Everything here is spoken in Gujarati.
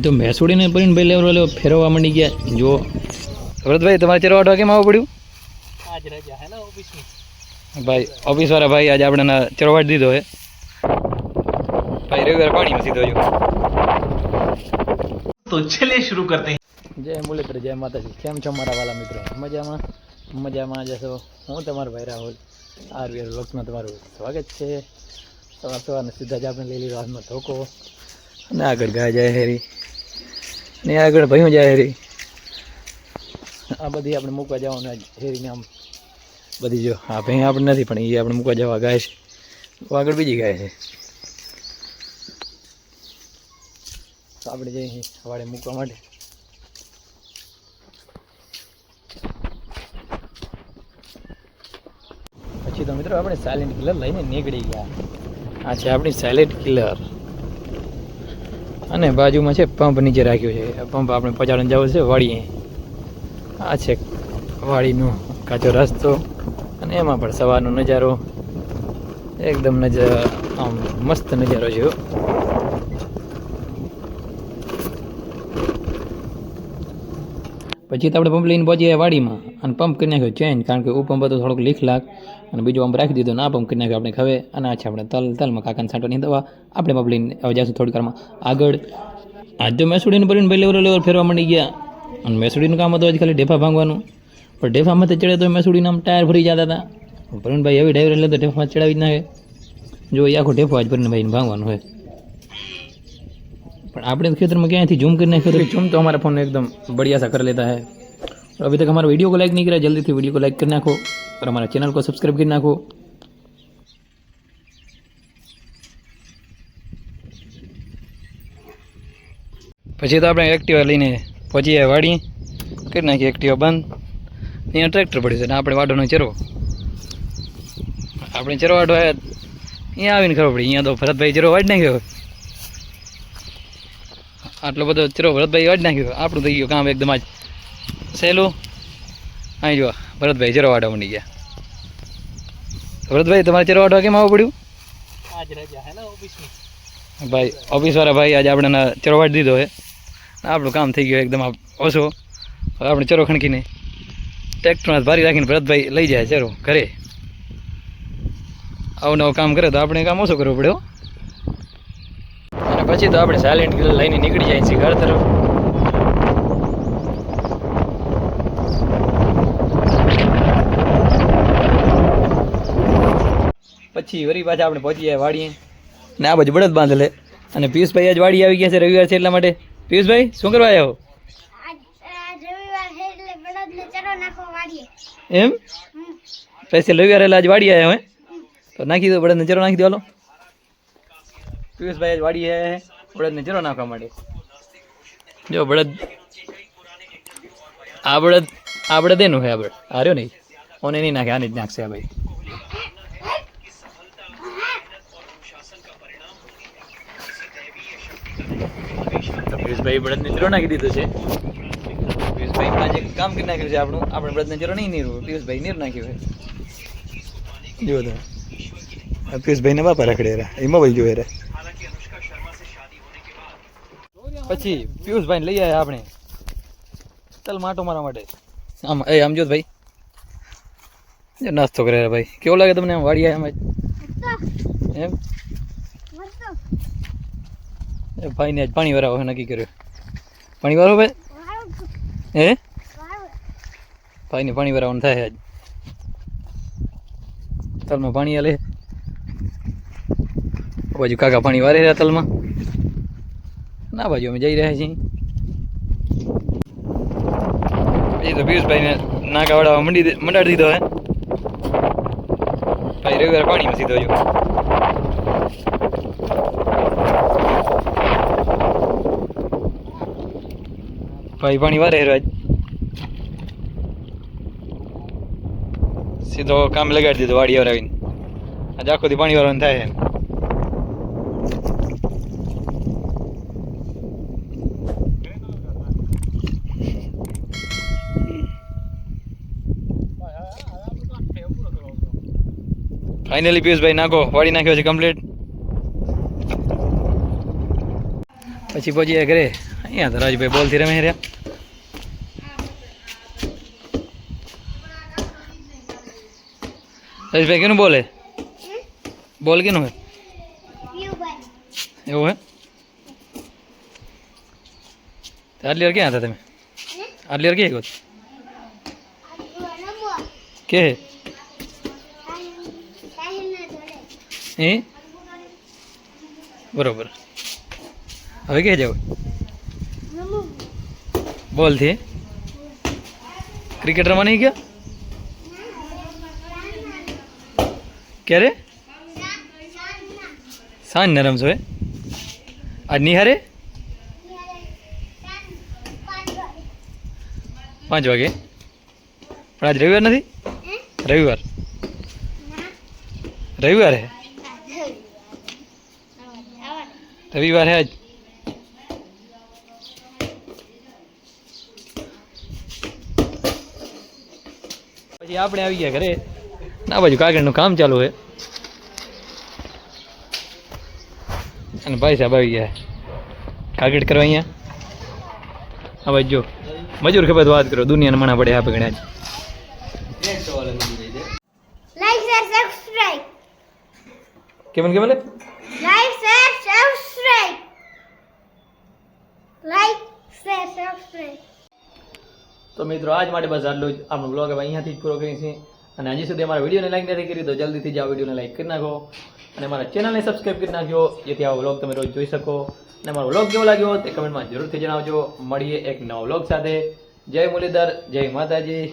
તો મેસુડીને પરિણભાઈ લેવલ લેવા ફેરવવા માંડી ગયા. જો વ્રતભાઈ તમારે ચેરવાડ વાગે માં આવવું પડ્યું? આજ રજા હે ના ઓફિસની ભાઈ ઓફિસવાળા ભાઈ આજે આપણે ચેરવાડ દીધો હે. ભાઈ રવિવાર પાણીમાં સીધો જો તો છેલ્લે શરૂ કરતે જય મુલેત્ર જય માતાજી. કેમ છો મારા વાલા મિત્રો? મજામાં? મજામાં જશો હું તમારો ભાઈ રાહુલ આરવીઆર વ્લોગ્સમાં તમારું સ્વાગત છે. સવાર સવારના સીધા જ આપણે લઈ લીધો હાથમાં ધોકો. અને આગળ ગાય જાય હેરી. ને આગળ ભયું જાય હેરી. આ બધી આપણે મૂકવા જવાનું હેરીને આમ. બધી જો, આ ભાઈ આપણે નથી, પણ એ આપણે મૂકવા જવા ગાય છે. આગળ બીજી ગાય છે. તો આપણે જઈએ વાડે મૂકવા માટે. પછી તો મિત્રો આપણે સાયલેન્ટ કિલર લઈને નીકળી ગયા. આ છે આપણી સાયલેન્ટ કિલર અને બાજુમાં છે પંપ નીચે રાખ્યો છે. પંપ આપણે પચાડને જવું છે વાડીએ. આ છે વાડીનો કાચો રસ્તો અને એમાં પણ સવારનો નજારો. એકદમ નજર આમ મસ્ત નજારો છે પછી તો આપણે પંપ લઈને પહોંચીએ વાડીમાં અને પંપ કરી નાખ્યો ચેન્જ કારણ કે ઉપંપ પંપ હતો થોડોક લીખ લાગ. અને બીજો પંપ રાખી દીધો ના પંપ કરી નાખ્યો આપણે ખવે અને આ આપણે તલ, તલમાં કાકાને છાંટવાની દવા. આપણે પંપ લઈને હવે જઈશું થોડીક વારમાં આગળ. આજ તો મેસુડીને ભરીને ભાઈ લેવર લેવર ફેરવા માંડી ગયા. અને મેસુડીનું કામ હતું આજ ખાલી ઢેફા ભાંગવાનું. પણ ઢેફામાં તો ચડે તો મેસુડીને ટાયર ભરી જતા હતા. ભરીણભાઈ એવી ડ્રાઈવર એટલે તો ઢેફામાં ચડાવી જ નાખે. જો એ આખો ઢેફો આજ ભરીને ભાઈને ભાંગવાનું હોય. પણ આપણે ખેतरમાં ક્યાંથી ઝૂમ કરી નાખ્યું ઝૂમ તો हमारा ફોન એકદમ बढ़िया सा कर લેતા હે. और अभी तक हमारा वीडियो को लाइक नहीं करा जल्दी કરી નાખો को लाइक ચેનલ नाखो और કરી चैनल પછી તો આપણે એક્ટિવા લઈને પહોંચીએ વાડી. કરી નાખીએ એક્ટિવા બંધ. અહીંયા ટ્રેક્ટર પડ્યું છે ને આપણે વાડોનો ચરો. આપણે ચરો વાડો આવ્યા. અહીંયા આવીને ખબર પડી, અહીંયા તો ભરતભાઈ ચરો વાડી નાખ્યો. આટલો બધો ચરો ભરતભાઈ વાડી નાખ્યો આપણું થઈ ગયું કામ એકદમ આજ. સહેલું? અહીં જુઓ ભરતભાઈ ચરો વાડવા માંડી ગયા. ભરતભાઈ તમારે ચરો વાડવા કેમ આવવું પડ્યું? હે ભાઈ ઓફિસ વાળા ભાઈ આજે આપણે ચરો વાડી દીધો છે આપણું કામ થઈ ગયું એકદમ ઓછો. આપણે ચરો ખણકીને ટ્રેક્ટરમાં ભારી રાખીને ભરતભાઈ લઈ જાય ચરો ઘરે. આવું નવું કામ કરે તો આપણે કામ ઓછું કરવું પડે હો. અને પછી તો આપણે સાયલેન્ટ કિલર લઈને નીકળી જાય છીએ ઘર તરફ. પછી વરી પાછા આપણે પહોંચી જાય વાડીએ. ને આ બાજુ બળદ બાંધેલે. અને પિયુષભાઈ આજ વાડી આવી ગયા છે રવિવાર છે એટલા માટે. પિયુષભાઈ શું કરવા આવ્યો છે એમ? પછી રવિવારે આજ વાડી આવ્યો હે તો નાખી દો બળદને ચરો નાખી દો હાલો. પિયુષભાઈ આજ વાડી હે. બળદને જરો નાખવા માટે જો બળદ, આ બળદ આ બળદ એનું છે આ બળદ આ રહ્યો નહીં. ઓને નહીં નાખે, આને જ નાખશે આ ભાઈ. પિયુષભાઈ બળદને જરો નાખી દીધું છે. પિયુષભાઈ આજે કામ કરી નાખ્યું છે આપણું. આપણે બળદને જરો નહીં નીરવું પિયુષભાઈ નીર નાખ્યું છે. જો તો પિયુષભાઈને બાપા રખડે રે એમાં મોબાઈલ જોવે રે પછી પિયુષભાઈ લઈ આવ્યા આપણે. ચાલ માટો મારા માટે. આમ એ આમ જો ભાઈ જો નાસ્તો કરે ભાઈ. કેવો લાગે તમને આમ વાડી આવ્યા એમ? વરસો એ ભાઈને આજ પાણી વરાવો નક્કી કર્યું. પાણી વાળો ભાઈ? હે? ભાઈને પાણી વરાવવાનું થાય આજ. તલમાં પાણી આલે. બાજુ કાકા પાણી વારે રહ્યા તલમાં. ના બાજુ અમે જઈ રહ્યા છીએ પછી તો પિયુષભાઈને નાકા વાળા મંડી મંડાડી દીધો હે ભાઈ રવિવારે પાણીમાં સીધો જો ભાઈ પાણી વારે રાજ સીધો કામ લગાડી દીધો વાડી આવીને આજે આખો દી પાણી વાળવાનું થાય ફાઇનલી પિયુષભાઈ નાખો. વાળી નાખ્યો છે કમ્પ્લીટ પછી પહોંચીએ ઘરે. અહીંયા રાજભાઈ બોલથી રમે રહ્યા રાજભાઈ કેનું બોલે? બોલ કેનું હે એવું હે આટલી વાર ક્યાં હતા તમે? આટલી વાર ક્યાં ગયો? કે હે સાહિલ ના જોડે એ બરોબર હવે ક્યાં જાવ નમો બોલથી ક્રિકેટ રમવા નહીં ગયા ક્યારે સાંજ ને રમશો હે આજ નિહારે પાંચ વાગે પણ આજ રવિવાર નથી રવિવાર રવિવાર હે રવિવાર હે આજ. પછી આપણે આવી ગયા ઘરે. ના બાજુ કાગળનું કામ ચાલુ છે અને ભાઈ સાહેબ આવી ગયા કાગળ કરવા અહીંયા? હા ભાઈ જો. મજૂર ખબર વાત કરો દુનિયાને મણા પડે આપે ગણ્યા લાઈક શેર સબસ્ક્રાઇબ કેમ કેમ લે like share subscribe like share subscribe તો મિત્રો, આજ માટે બસ આટલું જ. આપણો બ્લોગ હવે અહીંયાથી જ પૂરો કરીએ છીએ. અને હજી સુધી અમારા વિડીયોને લાઈક નથી કરી, તો જલ્દીથી જ આ વિડીયોને લાઈક કરી નાખો. અને મારા ચેનલને સબસ્ક્રાઈબ કરી નાખજો, જેથી આ વ્લોગ તમે રોજ જોઈ શકો. અને મારો વ્લોગ કેવો લાગ્યો, તે કમેન્ટમાં જરૂરથી જણાવજો. મળીએ એક નવો વ્લોગ સાથે. જય મુરલીધર, જય માતાજી.